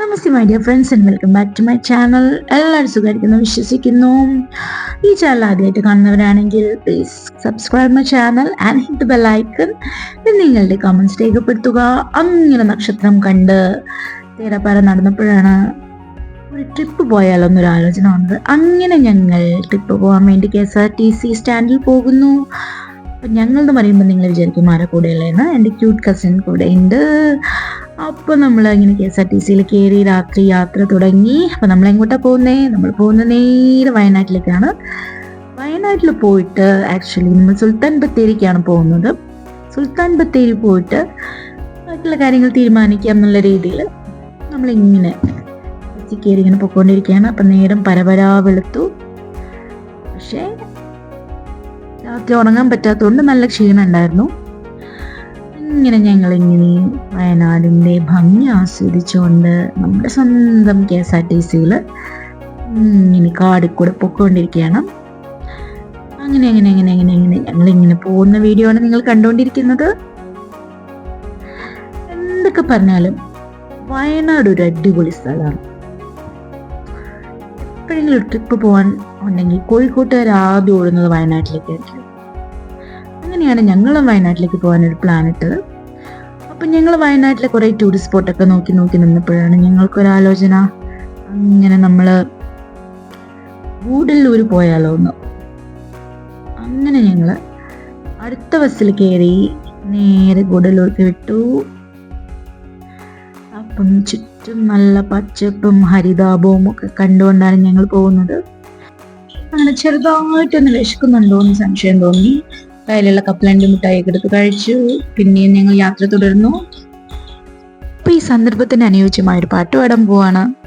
Namaste my dear friends and welcome back to my channel എല്ലാവരും സുഖമായിരിക്കുന്നു വിശ്വസിക്കുന്നു. ഈ ചാനൽ ആദ്യമായിട്ട് കാണുന്നവരാണെങ്കിൽ please subscribe my channel and hit bell icon നിങ്ങളുടെ കമൻസ് രേഖപ്പെടുത്തുക. അങ്ങനെ നക്ഷത്രം കണ്ട് തേരപ്പാര നടന്നപ്പോഴാണ് ഒരു ട്രിപ്പ് പോയാലോ എന്നൊരു ആലോചന വന്നത്. അങ്ങനെ ഞങ്ങൾ ട്രിപ്പ് പോകാൻ വേണ്ടി K S R T C സ്റ്റാൻഡിൽ പോകുന്നു. അപ്പം ഞങ്ങളെന്ന് പറയുമ്പോൾ നിങ്ങൾ വിചാരിക്കും ആരെ കൂടെയുള്ളതെന്ന്. എന്റെ ക്യൂട്ട് കസിൻ കൂടെ ഉണ്ട് അപ്പോൾ നമ്മൾ ഇങ്ങനെ കെ എസ് ആർ ടി സിയിൽ കയറി രാത്രി യാത്ര തുടങ്ങി. അപ്പോൾ നമ്മൾ എങ്ങോട്ടാ പോകുന്നേ? നമ്മൾ പോകുന്ന നേരെ വയനാട്ടിലേക്കാണ്. വയനാട്ടിൽ പോയിട്ട് ആക്ച്വലി നമ്മൾ സുൽത്താൻ ബത്തേരിക്കാണ് പോകുന്നത്. സുൽത്താൻ ബത്തേരി പോയിട്ട് ബാക്കിയുള്ള കാര്യങ്ങൾ തീരുമാനിക്കാം എന്നുള്ള രീതിയിൽ നമ്മളിങ്ങനെ കയറി ഇങ്ങനെ പോയിക്കൊണ്ടിരിക്കുകയാണ് അപ്പം നേരം പരപരാ വെളുത്തു. പക്ഷേ രാത്രി ഉറങ്ങാൻ പറ്റാത്തതുകൊണ്ട് നല്ല ക്ഷീണം ഉണ്ടായിരുന്നു ഇങ്ങനെ ഞങ്ങൾ ഇങ്ങനെ വയനാടിന്റെ ഭംഗി ആസ്വദിച്ചുകൊണ്ട് നമ്മുടെ സ്വന്തം കെ എസ് ആർ ടി സിയിൽ ഇങ്ങനെ കാടിക്കൂടെ കൂടെ പൊയ്ക്കൊണ്ടിരിക്കുകയാണ് അങ്ങനെ അങ്ങനെ അങ്ങനെ അങ്ങനെ അങ്ങനെ ഞങ്ങൾ ഇങ്ങനെ പോകുന്ന വീഡിയോ ആണ് നിങ്ങൾ കണ്ടുകൊണ്ടിരിക്കുന്നത് എന്തൊക്കെ പറഞ്ഞാലും വയനാട് ഒരു അടിപൊളി സ്ഥലമാണ്. എപ്പോഴെങ്കിലും ട്രിപ്പ് പോകാൻ ഉണ്ടെങ്കിൽ കോഴിക്കോട്ടുകാർ ആദ്യം ഓടുന്നത് വയനാട്ടിലേക്കായിരിക്കും അങ്ങനെയാണ് ഞങ്ങളും വയനാട്ടിലേക്ക് പോകാനൊരു പ്ലാൻ ഇട്ടത്. അപ്പം ഞങ്ങൾ വയനാട്ടിലെ കുറേ ടൂറിസ്റ്റ് സ്പോട്ടൊക്കെ നോക്കി നോക്കി നിന്നപ്പോഴാണ് ഞങ്ങൾക്കൊരാലോചന അങ്ങനെ നമ്മൾ ഗൂഡല്ലൂർ പോയാലോ എന്ന് അങ്ങനെ ഞങ്ങൾ അടുത്ത ബസ്സിൽ കയറി നേരെ ഗൂഡല്ലൂർക്ക് വിട്ടു. അപ്പം ചുറ്റും നല്ല പച്ചപ്പും ഹരിതാപവും ഒക്കെ കണ്ടുകൊണ്ടാണ് ഞങ്ങൾ പോകുന്നത്. അങ്ങനെ ചെറുതായിട്ടൊന്ന് വിശക്കുന്നുണ്ടോ എന്ന് സംശയം തോന്നി. കയ്യിലുള്ള കപ്പലണ്ടി മിഠായിയൊക്കെ എടുത്ത് കഴിച്ചു. പിന്നെയും ഞങ്ങൾ യാത്ര തുടർന്നു. അപ്പൊ ഈ സന്ദർഭത്തിന് അനുയോജ്യമായ ഒരു പാട്ട് പാടാൻ പോവാണ്.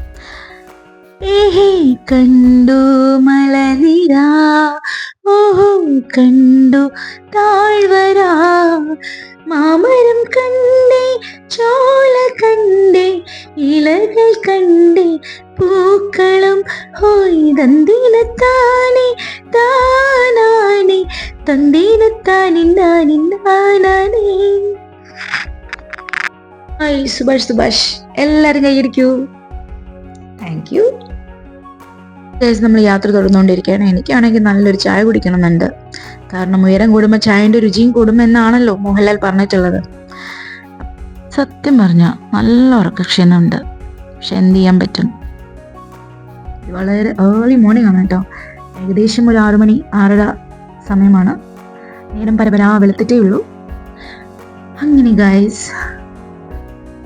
കണ്ടു മലനിര ഓഹോ കണ്ടു താഴ്വര. മാമരം കണ്ടേ ചോല കണ്ടേ ഇലകൾ കണ്ടേ പൂക്കളും ഹോയ് തന്തിനത്താനെ താനാനെ തന്തിനത്താനിന്നാനിന്നാനാനേ ഹായ് സുഭാഷ് സുഭാഷ്. എല്ലാവരും കൈയടിക്കൂ താങ്ക് യു നമ്മൾ യാത്ര തുടർന്നുകൊണ്ടിരിക്കുകയാണ്. എനിക്കാണെങ്കിൽ നല്ലൊരു ചായ കുടിക്കണമെന്നുണ്ട്. കാരണം ഉയരം കൂടുമ്പോൾ ചായന്റെ രുചിയും കൂടും എന്നാണല്ലോ മോഹൻലാൽ പറഞ്ഞിട്ടുള്ളത്. സത്യം പറഞ്ഞ നല്ല ഉറക്കക്ഷീണമുണ്ട്. പക്ഷെ എന്ത് ചെയ്യാൻ പറ്റും? വളരെ ഏർലി മോർണിംഗ് ആണ് കേട്ടോ. ഏകദേശം ഒരു ആറുമണി ആറര സമയമാണ്. നേരം പരപരാ വെളുത്തിട്ടേ ഉള്ളൂ. അങ്ങനെ ഗൈസ്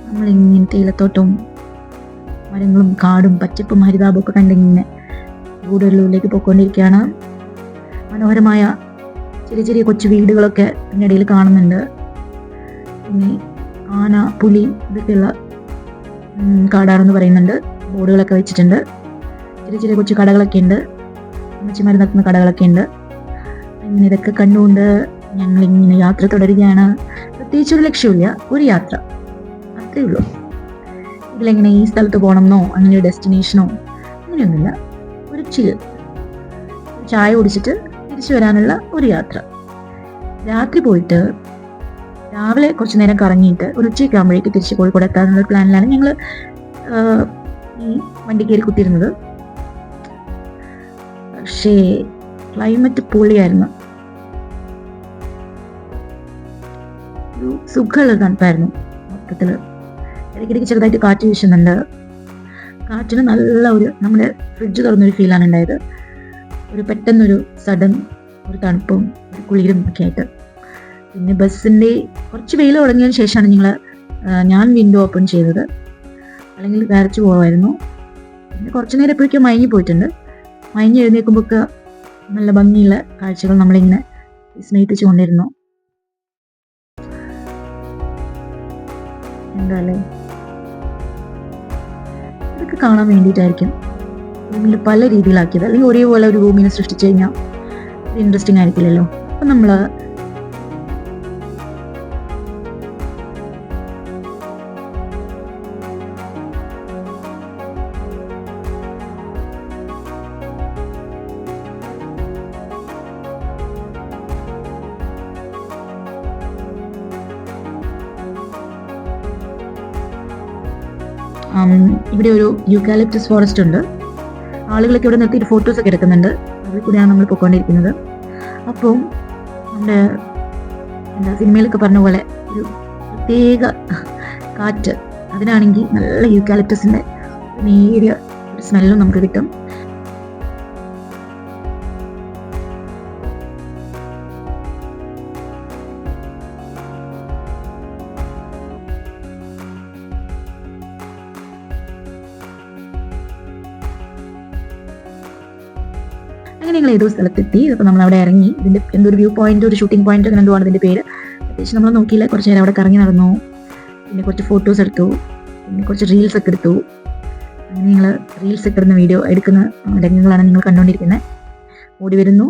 നമ്മളിങ്ങനെ തേയിലത്തോട്ടവും മരങ്ങളും കാടും പച്ചപ്പും ഹരിതാപവും ഒക്കെ കണ്ടിങ്ങനെ ഗൂഡല്ലൂരിലേക്ക് പോയിക്കൊണ്ടിരിക്കുകയാണ്. മനോഹരമായ ചെറിയ ചെറിയ കൊച്ചു വീടുകളൊക്കെ ഇതിനിടയിൽ കാണുന്നുണ്ട്. പിന്നെ ആന പുലി ഇതൊക്കെയുള്ള കാടാണെന്ന് പറയുന്നുണ്ട്. ബോർഡുകളൊക്കെ വെച്ചിട്ടുണ്ട്. ചെറിയ ചെറിയ കൊച്ചു കടകളൊക്കെ ഉണ്ട്. അമ്മച്ചിമാർ നടത്തുന്ന കടകളൊക്കെ ഉണ്ട്. അങ്ങനെ ഇതൊക്കെ കണ്ടുകൊണ്ട് ഞങ്ങൾ ഇങ്ങനെ യാത്ര തുടരുകയാണ്. പ്രത്യേകിച്ച് ഒരു ലക്ഷ്യമില്ല ഒരു യാത്ര. അത്രേ ഉള്ളൂ. ഇതിലെങ്ങനെ ഈ സ്ഥലത്ത് പോകണമെന്നോ അങ്ങനെ ഒരു ഡെസ്റ്റിനേഷനോ അങ്ങനെയൊന്നുമില്ല. ഒരു ചിൽ ചായ കുടിച്ചിട്ട് തിരിച്ചു വരാനുള്ള ഒരു യാത്ര. രാത്രി പോയിട്ട് രാവിലെ കുറച്ച് നേരം കറങ്ങിയിട്ട് ഒരു ഉച്ചയ്ക്ക് ആകുമ്പോഴേക്ക് തിരിച്ച് കോഴിക്കോട് എത്താനുള്ള പ്ലാനിലാണ് ഞങ്ങൾ ഈ വണ്ടി കയറി കുത്തിയിരുന്നത്. പക്ഷേ ക്ലൈമറ്റ് പൊളിയായിരുന്നു. ഒരു സുഖമുള്ള തണുപ്പായിരുന്നു മൊത്തത്തിൽ ഇടയ്ക്കിടയ്ക്ക് ചെറുതായിട്ട് കാറ്റ് വീശുന്നുണ്ട്. കാറ്റിന് നല്ല ഒരു നമ്മുടെ ഫ്രിഡ്ജ് തുറന്നൊരു ഫീലാണ് ഉണ്ടായത്. ഒരു പെട്ടെന്നൊരു സഡൻ ഒരു തണുപ്പും ഒരു കുളിരും ഒക്കെ ആയിട്ട്. പിന്നെ ബസ്സിന്റെ കുറച്ച് വെയിൽ തുടങ്ങിയതിന് ശേഷമാണ് നിങ്ങൾ ഞാൻ വിൻഡോ ഓപ്പൺ ചെയ്തത്. അല്ലെങ്കിൽ വരച്ചു പോകുമായിരുന്നു പിന്നെ കുറച്ച് നേരം എപ്പോഴേക്കും മയങ്ങി പോയിട്ടുണ്ട്. മയങ്ങി എഴുന്നേൽക്കുമ്പോഴൊക്കെ നല്ല ഭംഗിയുള്ള കാഴ്ചകൾ നമ്മളിങ്ങനെ വിസ്മയിപ്പിച്ചു കൊണ്ടിരുന്നു എന്താ ഇതൊക്കെ കാണാൻ വേണ്ടിയിട്ടായിരിക്കും. റൂമിൽ പല രീതിയിലാക്കിയത്. അല്ലെങ്കിൽ ഒരേപോലെ ഒരു റൂമിനെ സൃഷ്ടിച്ചു കഴിഞ്ഞാൽ ഇൻട്രസ്റ്റിംഗ് ആയിരിക്കില്ലല്ലോ. അപ്പം നമ്മൾ ഇവിടെ ഒരു യൂക്കാലിപ്റ്റസ് ഫോറസ്റ്റ് ഉണ്ട്. ആളുകളൊക്കെ ഇവിടെ നിർത്തിയിട്ട് ഫോട്ടോസ് ഒക്കെ എടുക്കുന്നുണ്ട്. അതിൽ കൂടെയാണ് നമ്മൾ പോയിക്കൊണ്ടിരിക്കുന്നത് അപ്പോൾ നമ്മുടെ എന്താ സിനിമയിലൊക്കെ പറഞ്ഞ പോലെ ഒരു പ്രത്യേക കാറ്റ് അതിനാണെങ്കിൽ നല്ല യൂക്കാലിപ്റ്റസിന്റെ നേരിയ സ്മെല്ലും നമുക്ക് കിട്ടും. അങ്ങനെ ഞങ്ങൾ ഏതോ സ്ഥലത്തെത്തി. അപ്പോൾ നമ്മൾ അവിടെ ഇറങ്ങി. ഇതിന്റെ എന്തൊരു വ്യൂ പോയിന്റ് ഒരു ഷൂട്ടിംഗ് പോയിന്റ് അങ്ങനെ എന്തോ ആണ് ഇതിന്റെ പേര്. അത്യാവശ്യം നമ്മൾ നോക്കിയില്ല. കുറച്ച് നേരം അവിടെ കറങ്ങി നടന്നു. പിന്നെ കുറച്ച് ഫോട്ടോസ് എടുത്തു. പിന്നെ കുറച്ച് റീൽസ് ഒക്കെ എടുത്തു. അങ്ങനെ നിങ്ങൾ റീൽസ് ഒക്കെ ഇടുന്ന വീഡിയോ എടുക്കുന്ന രംഗങ്ങളാണ് നിങ്ങൾ കണ്ടുകൊണ്ടിരിക്കുന്നത് ഓടി വരുന്നു.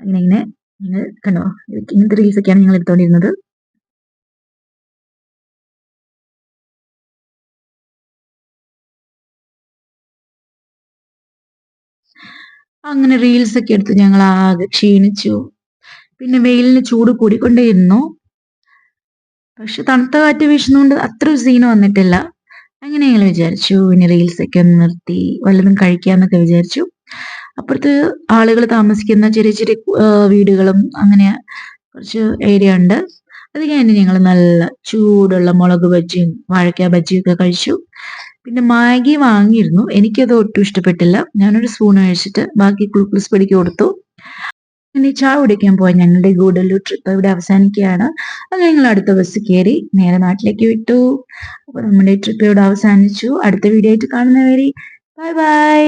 അങ്ങനെ ഇങ്ങനെ നിങ്ങൾ കണ്ടോ? ഇങ്ങനത്തെ റീൽസ് ഒക്കെയാണ് നിങ്ങൾ എടുത്തുകൊണ്ടിരുന്നത് അങ്ങനെ റീൽസ് ഒക്കെ എടുത്ത് ഞങ്ങൾ ആകെ ക്ഷീണിച്ചു. പിന്നെ വെയിലിന് ചൂട് കൂടിക്കൊണ്ടേയിരുന്നു. പക്ഷെ തണുത്ത കാറ്റ് വീശുന്നതുകൊണ്ട് അത്ര സീൻ വന്നിട്ടില്ല. അങ്ങനെ ഞങ്ങൾ വിചാരിച്ചു ഇനി റീൽസ് ഒക്കെ ഒന്ന് നിർത്തി വല്ലതും കഴിക്കാന്നൊക്കെ വിചാരിച്ചു. അപ്പുറത്ത് ആളുകൾ താമസിക്കുന്ന ചെറിയ ചെറിയ വീടുകളും അങ്ങനെ കുറച്ച് ഏരിയ ഉണ്ട്. അത് കഴിഞ്ഞ് ഞങ്ങൾ നല്ല ചൂടുള്ള മുളക് ബജ്ജിയും വാഴക്ക ബജ്ജിയും ഒക്കെ കഴിച്ചു. പിന്നെ മാഗി വാങ്ങിയിരുന്നു. എനിക്കത് ഒട്ടും ഇഷ്ടപ്പെട്ടില്ല. ഞാനൊരു സ്പൂൺ കഴിച്ചിട്ട് ബാക്കി ഗ്ലൂക്കോസ് പിടിക്ക് കൊടുത്തു. ഇനി ചായ കുടിക്കാൻ പോയി ഞങ്ങളുടെ ഗൂഡല്ലു ട്രിപ്പ് ഇവിടെ അവസാനിക്കുകയാണ്. അത് ഞങ്ങൾ അടുത്ത ബസ് കയറി നേരെ നാട്ടിലേക്ക് വിട്ടു. അപ്പൊ നമ്മുടെ ട്രിപ്പ് ഇവിടെ അവസാനിച്ചു. അടുത്ത വീഡിയോ ആയിട്ട് കാണുന്നവരെ ബൈ ബൈ